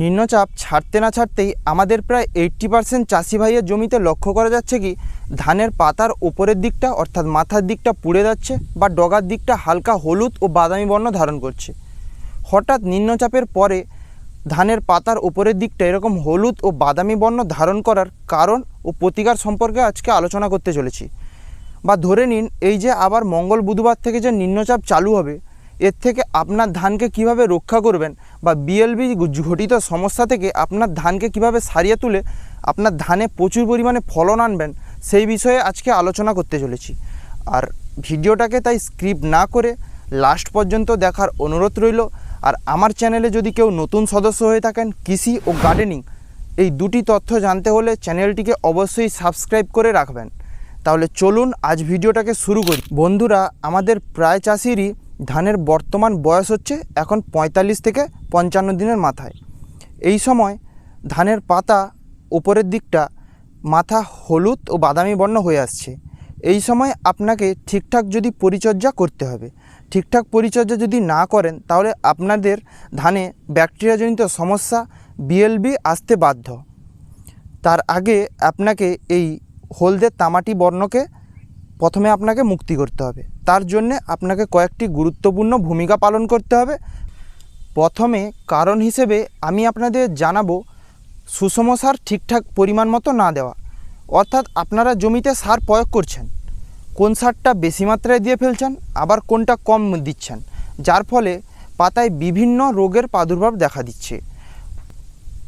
নিম্নচাপ ছাড়তে না ছাড়তেই আমাদের প্রায় এইট্টি পার্সেন্ট চাষি ভাইয়ের জমিতে লক্ষ্য করা যাচ্ছে কি, ধানের পাতার ওপরের দিকটা অর্থাৎ মাথার দিকটা পুড়ে যাচ্ছে বা ডগার দিকটা হালকা হলুদ ও বাদামি বর্ণ ধারণ করছে। হঠাৎ নিম্নচাপের পরে ধানের পাতার ওপরের দিকটা এরকম হলুদ ও বাদামি বর্ণ ধারণ করার কারণ ও প্রতিকার সম্পর্কে আজকে আলোচনা করতে চলেছি। বা ধরে নিন, এই যে আবার মঙ্গল বুধবার থেকে যে নিম্নচাপ চালু হবে এর থেকে আপনার ধানকে কীভাবে রক্ষা করবেন বা বিএলবি ঘটিত সমস্যা থেকে আপনার ধানকে কীভাবে সারিয়ে তুলে আপনার ধানে প্রচুর পরিমাণে ফলন আনবেন, সেই বিষয়ে আজকে আলোচনা করতে চলেছি। আর ভিডিওটাকে তাই স্ক্রিপ্ট না করে লাস্ট পর্যন্ত দেখার অনুরোধ রইল। আর আমার চ্যানেলে যদি কেউ নতুন সদস্য হয়ে থাকেন, কৃষি ও গার্ডেনিং, এই দুটি তথ্য জানতে হলে চ্যানেলটিকে অবশ্যই সাবস্ক্রাইব করে রাখবেন। তাহলে চলুন আজ ভিডিওটাকে শুরু করি। বন্ধুরা, আমাদের প্রায় চাষিরই ধানের বর্তমান বয়স হচ্ছে এখন পঁয়তাল্লিশ থেকে পঞ্চান্ন দিনের মাথায়। এই সময় ধানের পাতা উপরের দিকটা মাথা হলুদ ও বাদামি বর্ণ হয়ে আসছে। এই সময় আপনাকে ঠিকঠাক যদি পরিচর্যা করতে হবে। ঠিকঠাক পরিচর্যা যদি না করেন, তাহলে আপনাদের ধানে ব্যাকটেরিয়াজনিত সমস্যা, বিএলবি আসতে বাধ্য। তার আগে আপনাকে এই হলদে তামাটি বর্ণকে প্রথমে আপনাকে মুক্তি করতে হবে। তার জন্যে আপনাকে কয়েকটি গুরুত্বপূর্ণ ভূমিকা পালন করতে হবে। প্রথমে কারণ হিসেবে আমি আপনাদের জানাব সুষম সার ঠিকঠাক পরিমাণ মতো না দেওয়া। অর্থাৎ আপনারা জমিতে সার প্রয়োগ করছেন। কোন সারটা বেশি মাত্রায় দিয়ে ফেলছেন, আবার কোনটা কম দিচ্ছেন, যার ফলে পাতায় বিভিন্ন রোগের প্রাদুর্ভাব দেখা দিচ্ছে।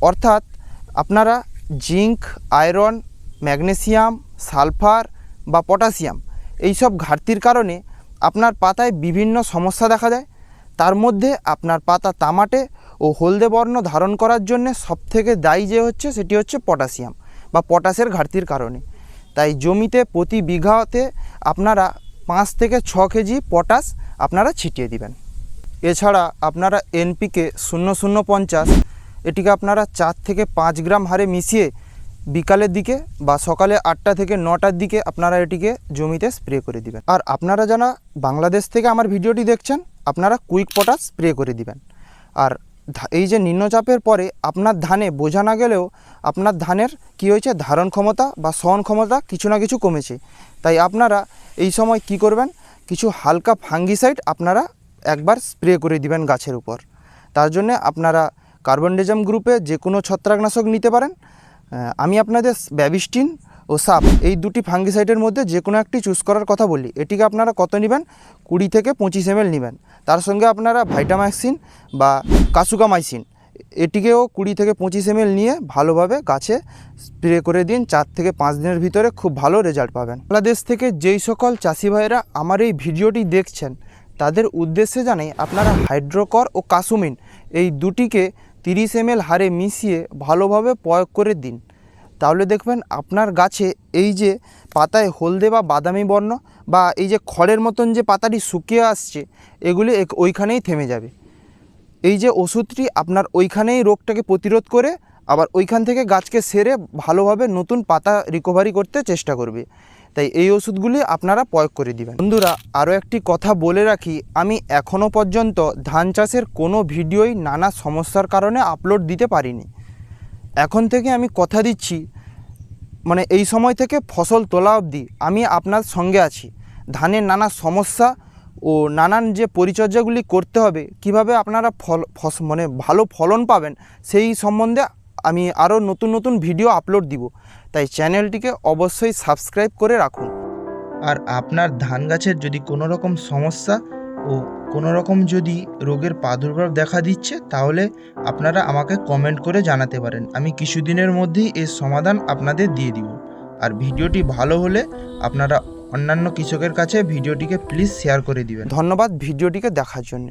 অর্থাৎ আপনারা জিঙ্ক, আয়রন, ম্যাগনেসিয়াম, সালফার বা পটাশিয়াম, এইসব ঘাটতির কারণে আপনার পাতায় বিভিন্ন সমস্যা দেখা দেয়। তার মধ্যে আপনার পাতা তামাটে ও হলদে বর্ণ ধারণ করার জন্য সবথেকে দায়ী যে হচ্ছে সেটি হচ্ছে পটাশিয়াম বা পটাশের ঘাটতির কারণে। তাই জমিতে প্রতি বিঘাতে আপনারা পাঁচ থেকে ছ কেজি পটাশ আপনারা ছিটিয়ে দিবেন। এছাড়া আপনারা এনপিকে শূন্য শূন্য পঞ্চাশ, এটিকে আপনারা চার থেকে পাঁচ গ্রাম হারে মিশিয়ে বিকালের দিকে বা সকালে আটটা থেকে নটার দিকে আপনারা এটিকে জমিতে স্প্রে করে দিবেন। আর আপনারা যারা বাংলাদেশ থেকে আমার ভিডিওটি দেখছেন, আপনারা কুইক পটাশ স্প্রে করে দিবেন। আর এই যে নিম্নচাপের পরে আপনার ধানে বোঝা না গেলেও আপনার ধানের কি হয়েছে, ধারণ ক্ষমতা বা সহন ক্ষমতা কিছু না কিছু কমেছে। তাই আপনারা এই সময় কি করবেন, কিছু হালকা ফাঙ্গিসাইড আপনারা একবার স্প্রে করে দিবেন গাছের উপর। তার জন্য আপনারা কার্বনডেজাম গ্রুপে যে কোনো ছত্রাকনাশক নিতে পারেন। আমি আপনাদের ব্যাবিস্টিন ও সাপ এই দুটি ফাঙ্গিসাইডের মধ্যে যে কোনো একটি চুজ করার কথা বলি। এটিকে আপনারা কত নেবেন? কুড়ি থেকে পঁচিশ এমএল নেবেন। তার সঙ্গে আপনারা ভাইটামাক্সিন বা কাসুকামাইসিন, এটিকেও কুড়ি থেকে পঁচিশ এমএল নিয়ে ভালোভাবে গাছে স্প্রে করে দিন। চার থেকে পাঁচ দিনের ভিতরে খুব ভালো রেজাল্ট পাবেন। বাংলাদেশ থেকে যেই সকল চাষি ভাইয়েরা আমার এই ভিডিওটি দেখছেন, তাদের উদ্দেশ্যে জানাই আপনারা হাইড্রোকর ও কাসুমিন এই দুটিকে তিরিশ এমএল হারে মিশিয়ে ভালোভাবে প্রয়োগ করে দিন। তাহলে দেখবেন আপনার গাছে এই যে পাতায় হলদে বা বাদামি বর্ণ বা এই যে খড়ের মতন যে পাতাটি শুকিয়ে আসছে, এগুলি ওইখানেই থেমে যাবে। এই যে ওষুধটি আপনার ওইখানেই রোগটাকে প্রতিরোধ করে আবার ওইখান থেকে গাছকে সেরে ভালোভাবে নতুন পাতা রিকভারি করতে চেষ্টা করবে। তাই এই ওষুধগুলি আপনারা প্রয়োগ করে দিবেন। বন্ধুরা, আরও একটি কথা বলে রাখি, আমি এখনও পর্যন্ত ধান চাষের কোনো ভিডিওই নানা সমস্যার কারণে আপলোড দিতে পারিনি। এখন থেকে আমি কথা দিচ্ছি মানে এই সময় থেকে ফসল তোলা অবধি আমি আপনার সঙ্গে আছি। ধানের নানা সমস্যা ও নানান যে পরিচর্যাগুলি করতে হবে, কীভাবে আপনারা ফল ফস মানে ভালো ফলন পাবেন, সেই সম্বন্ধে আমি আরও নতুন নতুন ভিডিও আপলোড দিব। তাই চ্যানেলটিকে অবশ্যই সাবস্ক্রাইব করে রাখুন। আর আপনার ধান গাছের যদি কোনো রকম সমস্যা ও কোনো রকম যদি রোগের প্রাদুর্ভাব দেখা দিচ্ছে তাহলে আপনারা আমাকে কমেন্ট করে জানাতে পারেন। আমি কিছুদিনের মধ্যেই এর সমাধান আপনাদের দিয়ে দিব। আর ভিডিওটি ভালো হলে আপনারা অন্যান্য কৃষকের কাছে ভিডিওটিকে প্লিজ শেয়ার করে দিবেন। ধন্যবাদ ভিডিওটিকে দেখার জন্য।